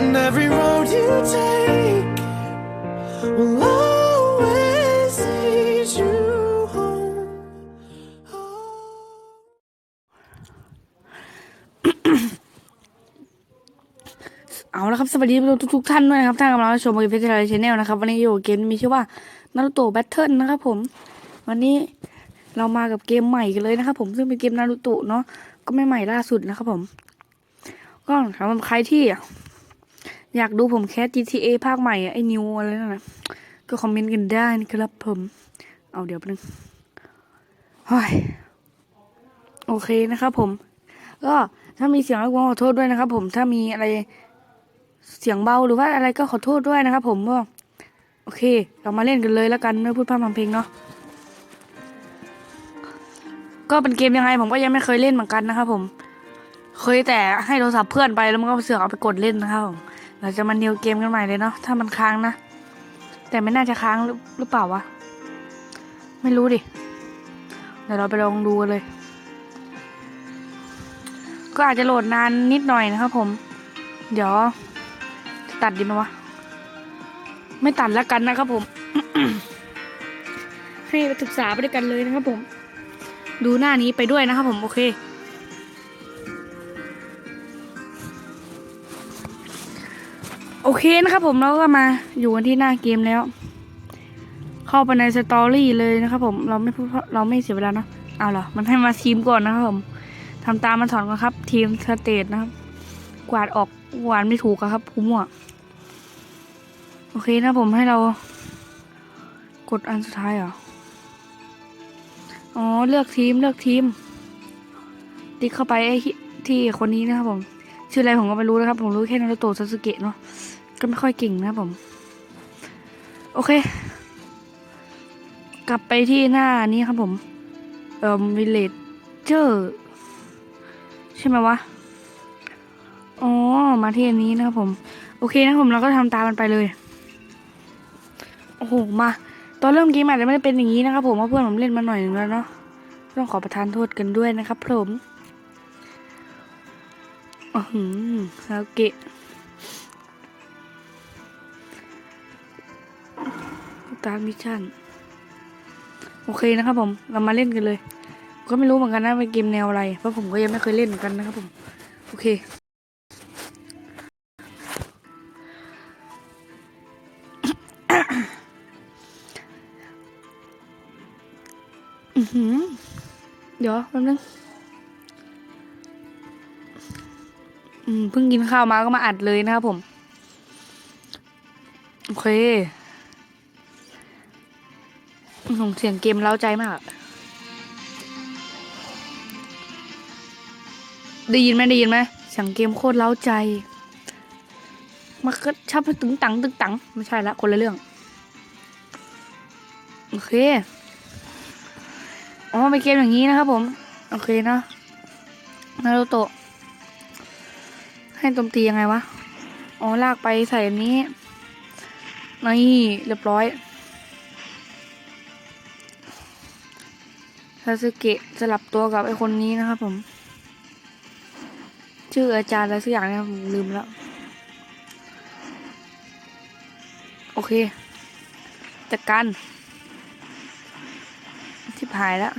And every road you take will always lead you home. Oh. เอาละครับ สวัสดีทุกทุกท่านด้วยนะครับท่านกำลังรับชมเฟซไทยชแนลนะครับ วันนี้อยู่เกมมีชื่อว่านารูโตะแบทเทิลนะครับผม วันนี้เรามากับเกมใหม่กันเลยนะครับผมซึ่งเป็นเกมนารูโตะเนาะก็ไม่ใหม่ล่าสุดนะครับผม ก็สำหรับใครที่ อยากดูผมแคส GTA ภาคใหม่อะไอ้นิวอะไรนั่นนะก็คอมเมนต์กันได้นะครับผม เอาเดี๋ยวนึงฮ้ยโอเคนะครับผม ก็ถ้ามีเสียงรบกวนขอโทษด้วยนะครับผมถ้ามีอะไรเสียงเบาหรือว่าอะไรก็ขอโทษด้วยนะครับผมว่าโอเค เรามาเล่นกันเลยแล้วกันไม่พูดพร่ำทำเพลงเนาะก็เป็นเกมยังไงผมก็ยังไม่เคยเล่นเหมือนกันนะครับผม เคยแต่ให้โทรศัพท์เพื่อนไปแล้วมันก็เสือกเอาไปกดเล่นนะครับผม เราจะมาเนียวเกมกันใหม่เลยเนาะถ้ามันค้างนะ แต่ไม่น่าจะค้างหรือหรือเปล่าวะ ไม่รู้ดิเดี๋ยวเราไปลองดูกันเลย ก็อาจจะโหลดนานนิดหน่อยนะครับผม เดี๋ยวตัดดีไหมวะ ไม่ตัดแล้วกันนะครับผมให้ไปศึกษาไปด้วยกันเลยนะครับผม ดูหน้านี้ไปด้วยนะครับผมโอเค เคนะครับผมเราก็มาอยู่กันที่หน้าเกมแล้ว เข้าไปในสตอรี่เลยนะครับผมเราไม่พูดเราไม่เสียเวลาเนาะเอาเหรอมันให้มาทีมก่อนนะครับผมทำตามมันถอนก่อนครับ ทีมสเตทนะครับ กวาดออกกวาดไม่ถูกครับผมอะโอเคนะผมให้เรา กดอันสุดท้ายเหรออ๋อเลือกทีมเลือกทีม ติ๊กเข้าไปไอ้ที่ที่คนนี้นะครับผม ชื่ออะไรผมก็ไม่รู้นะครับ ผมรู้แค่นารูโตะซาสึเกะเนาะ ก็ไม่ค่อยเก่งนะผม โอเค กลับไปที่หน้านี้ครับผม เอ่อวิลเลจเจอร์ใช่ไหมวะ อ๋อ มาที่อันนี้นะครับผม โอเคนะผมเราก็ทำตามมันไปเลย โอ้โห มา ตอนเริ่มเกมอาจจะไม่ได้เป็นอย่างนี้นะครับผมเพราะเพื่อนผมเล่นมาหน่อยหนึงแล้วเนาะ ต้องขอประทานโทษกันด้วยนะครับผมอือหือซาเกะ ตามมิชชั่นโอเคนะครับผมเรามาเล่นกันเลย ก็ไม่รู้เหมือนกันนะเป็นเกมแนวอะไร เพราะผมก็ยังไม่เคยเล่นเหมือนกันนะครับผม โอเคอือหือเดี๋ยวแป๊บนึงเพิ่งกินข้าวมาก็มาอัดเลยนะครับผม โอเค อื้อหือเสียงเกมเล้าใจมากได้ยินไหมได้ยินไหมเสียงเกมโคตรเล้าใจมันก็ชอบตึงตังตึงตังไม่ใช่ละคนละเรื่องโอเคอ๋อเป็นเกมอย่างนี้นะครับผม โอเคนะนารูโตะให้โจมตียังไงวะ อ๋อลากไปใส่อันนี้นี่เรียบร้อยาสึเกะสลับตัวกับไอคนนี้นะครับผม ชื่ออาจารย์อะไรสักอย่างเนี่ยผมลืมแล้ว โอเค จัดการที่หายแล้ว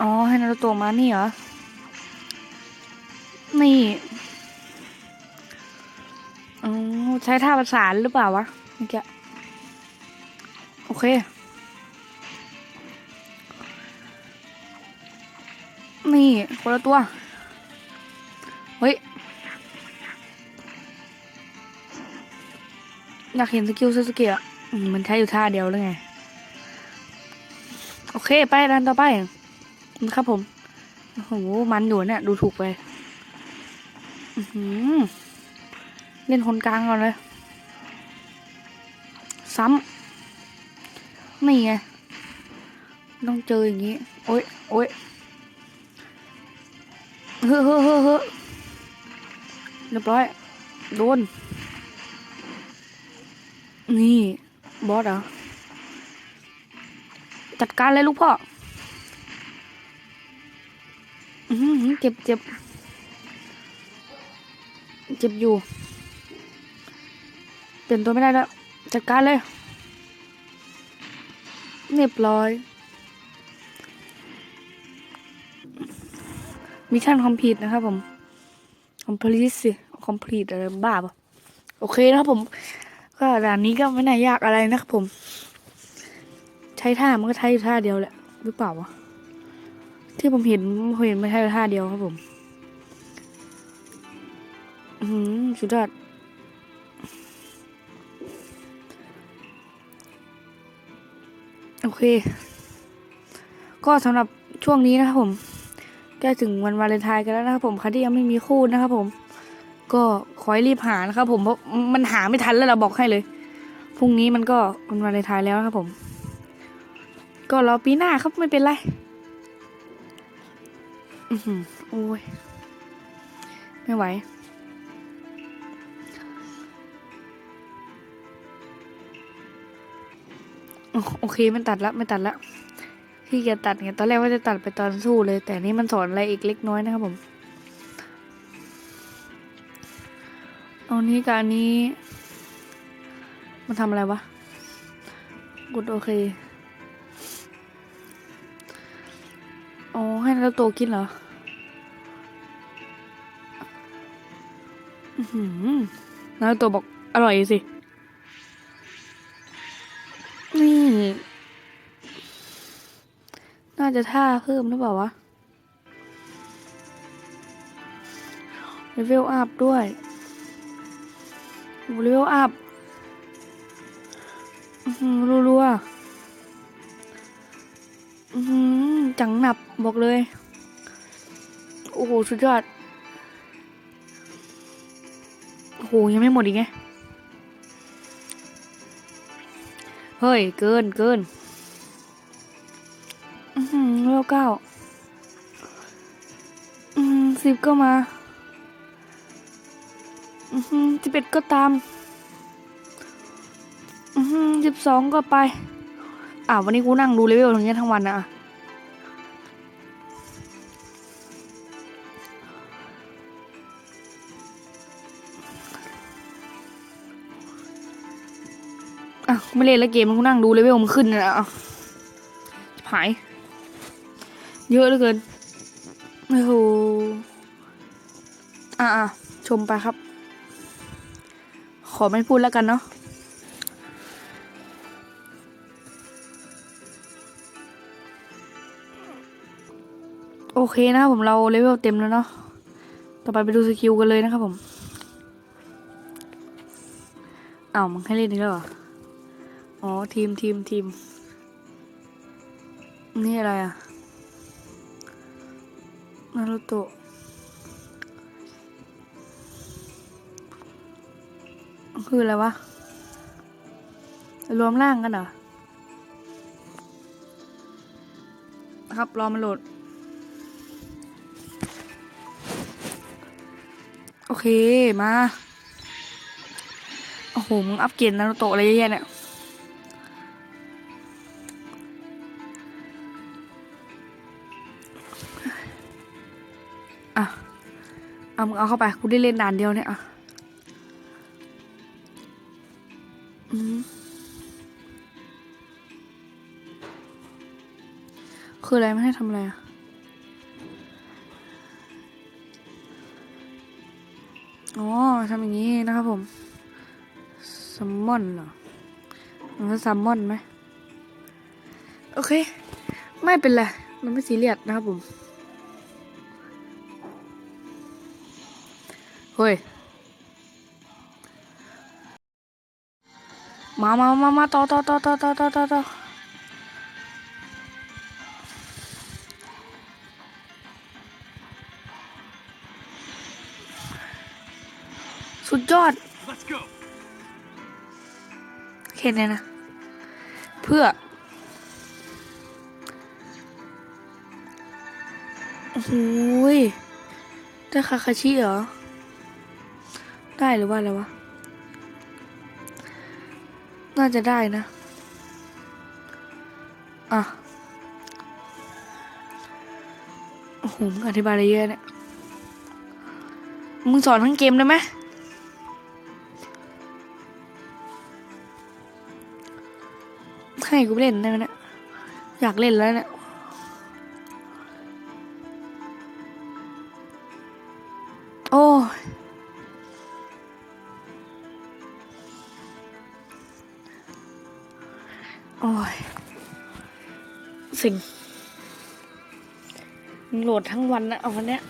อ๋อ ให้นารูโตะมานี่เหรอ นี่อ๋อใช้ท่าประสานหรือเปล่าวะเมื่อกี้ โอเค นี่คนละตัว เฮ้ย อยากเห็นสกิลซาสเกะอะมันใช้อยู่ท่าเดียวเลยไง โอเค ไปดันต่อไปนะครับผม โอ้โห มันอยู่เนี่ย ดูถูกไปเล่นคนกลางก่อนเลย ซ้ำ นี่ไงต้องเจออย่างนี้ โอ๊ยโอ๊ยเฮ้อเฮ้อเฮ้อเฮ้อเรียบร้อย โดน นี่ บอสเหรอ จัดการเลยลูกพ่ออื้อหือเจ็บเจ็บเจ็บอยู่ เปลี่ยนตัวไม่ได้แล้ว จัดการเลย เรียบร้อย มิชชั่นคอมพลีทนะครับผม คอมพลีทสิ คอมพลีทอะไรบ้าปะโอเคนะครับผม ก็ด่านนี้ก็ไม่น่ายากอะไรนะครับผม ใช้ท่ามันก็ใช้อยู่ท่าเดียวแหละ หรือเปล่าวะ ที่ผมเห็นผมเห็นไม่ใช่ท่าเดียวครับผม อือหือสุดยอด เค ก็สำหรับช่วงนี้นะครับผมใกล้ถึงวันวาเลนไทน์กันแล้วนะครับผมใครที่ยังไม่มีคู่นะครับผม ก็ขอให้รีบหานะครับผมเพราะมันหาไม่ทันแล้วเราบอกให้เลยพรุ่งนี้มันก็วันวาเลนไทน์แล้วนะครับผม ก็รอปีหน้าครับไม่เป็นไรอือหือโอ้ยไม่ไหว โอเคมันตัดละไม่ตัดละที่จะตัดไงตอนแรกว่าจะตัดไปตอนสู้เลย แต่นี่มันสอนอะไรอีกเล็กน้อยนะครับผมเอานี้กับอันนี้ มันทำอะไรวะกดโอเคอ๋อให้นารูโตกินเหรออือหือนารูโตบอกอร่อยสิ น่าจะท่าเพิ่มหรือเปล่าวะเลเวลอัพด้วยเลเวลอัพรัวๆหือจังหนับบอกเลย โอ้โห สุดยอด โอ้โห ยังไม่หมดอีกไง เฮ้ย เกินเกินอือหือเลเวเก้าอืมสิบก็มาอือหือสิบเอ็ดก็ตามอือหือสิบสองก็ไป อ่าวันนี้กูนั่งดูเลเวลอย่างเงี้ยทั้งวันนะ ไม่เล่นแล้วเกมมันกูนั่งดูเลเวลมันขึ้นนะอะหาย เยอะเหลือเกินโอ้โหอะอะชมไปครับ ขอไม่พูดแล้วกันเนาะโอเคนะครับผมเราเลเวลเต็มแล้วเนาะ ต่อไปไปดูสกิลกันเลยนะครับผม เอ้ามันให้เล่นอีกแล้วเหรอ อ๋อ ทีมทีมทีม นี่อะไรอะนารูโตะคืออะไรวะ รวมร่างกันเหรอ ครับ รอมันโหลด โอเค มา โอ้โห มึงอัปเกรดนารูโตะอะไรเยอะแยะเนี่ย เอามึงเอาเข้าไปกูได้เล่นด่านเดียวเนี่ยอะอืมคืออะไรไม่ให้ทำอะไรอะอ๋อทำอย่างนี้นะครับผมซัมมอนเหรอมันก็ซัมมอนไหม โอเค ไม่เป็นไร มันไม่ซีเรียสนะครับผม เฮ้ย มามามามาต่อต่อต่อต่อต่อต่อต่อต่อสุดยอด Let's go. แค่นี้นะ เพื่อโอ้ยได้คาคาชิเหรอ ได้หรือว่าอะไรวะ น่าจะได้นะ อะ โอ้โหอธิบายอะไรเยอะเนี่ย มึงสอนทั้งเกมได้ไหมให้กูเล่นได้ไหมเนี่ย อยากเล่นแล้วเนี่ย โอ้ยสิงมึงโหลดทั้งวันนะเอาวันเนี้ย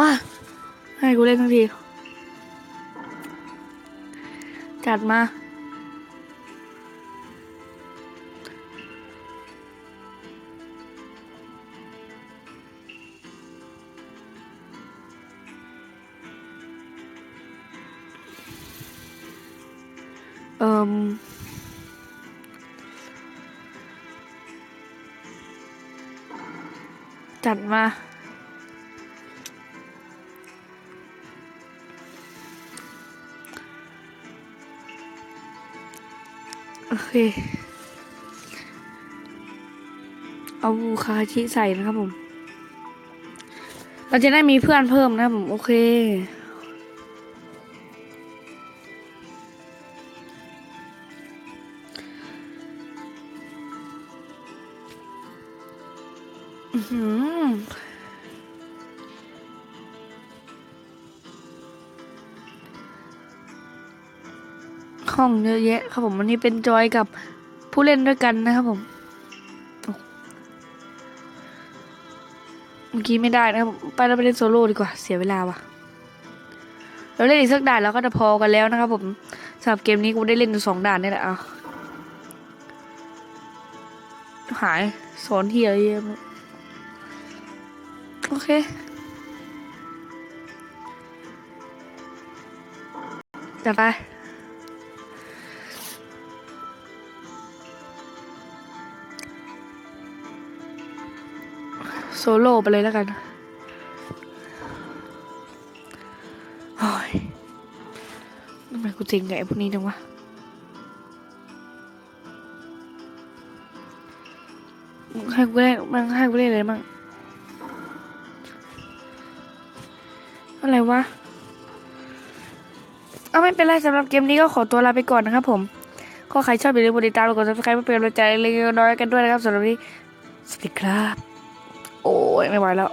มา ให้กูเล่นทังที จัดมาเอ่มจัดมา โอเค เอาบูคาชิใส่นะครับผม เราจะได้มีเพื่อนเพิ่มนะครับผม โอเค ห้องเยอะแยะครับผมวันนี้เป็นจอยกับผู้เล่นด้วยกันนะครับผมเมื่อกี้ไม่ได้นะครับไปเราไปเล่นโซโล่ดีกว่าเสียเวลาว่ะ เราเล่นอีกสักด่านแล้วก็จะพอกันแล้วนะครับผมสำหรับเกมนี้กูได้เล่นอยู่สองด่านนี่แหละเอาหายสอนเทียเยอะโอเคจัดไป โซโล่ไปเลยแล้วกันโอ้ยทำไมกูเจ๋งกับไอ้พวกนี้จังวะให้กูเล่นมึงให้กูเล่นอะไรมั่งอะไรวะ เอาไม่เป็นไรสำหรับเกมนี้ก็ขอตัวลาไปก่อนนะครับผม ก็ใครชอบอย่าลืมกดติดตามกด subscribe เพื่อเป็นกำลังใจเล็กๆน้อยๆกันด้วยนะครับสำหรับนี้สวัสดีครับ โอ้ยไม่ไหวแล้ว